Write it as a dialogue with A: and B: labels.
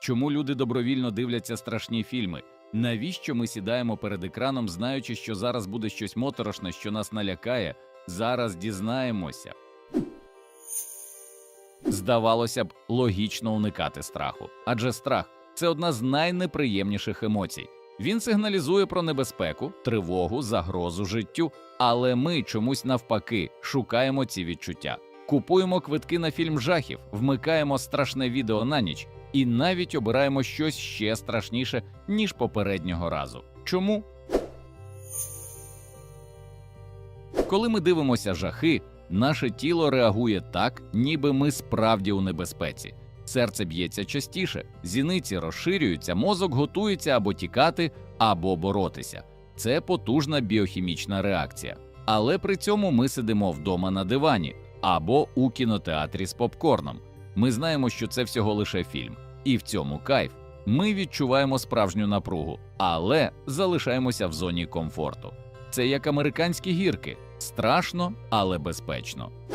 A: Чому люди добровільно дивляться страшні фільми? Навіщо ми сідаємо перед екраном, знаючи, що зараз буде щось моторошне, що нас налякає? Зараз дізнаємося. Здавалося б, логічно уникати страху, адже страх це одна з найнеприємніших емоцій. Він сигналізує про небезпеку, тривогу, загрозу життю, але ми чомусь навпаки шукаємо ці відчуття. Купуємо квитки на фільм жахів, вмикаємо страшне відео на ніч і навіть обираємо щось ще страшніше, ніж попереднього разу. Чому? Коли ми дивимося жахи, наше тіло реагує так, ніби ми справді у небезпеці. Серце б'ється частіше, зіниці розширюються, мозок готується або тікати, або боротися. Це потужна біохімічна реакція. Але при цьому ми сидимо вдома на дивані або у кінотеатрі з попкорном. Ми знаємо, що це всього лише фільм, і в цьому кайф. Ми відчуваємо справжню напругу, але залишаємося в зоні комфорту. Це як американські гірки страшно, але безпечно.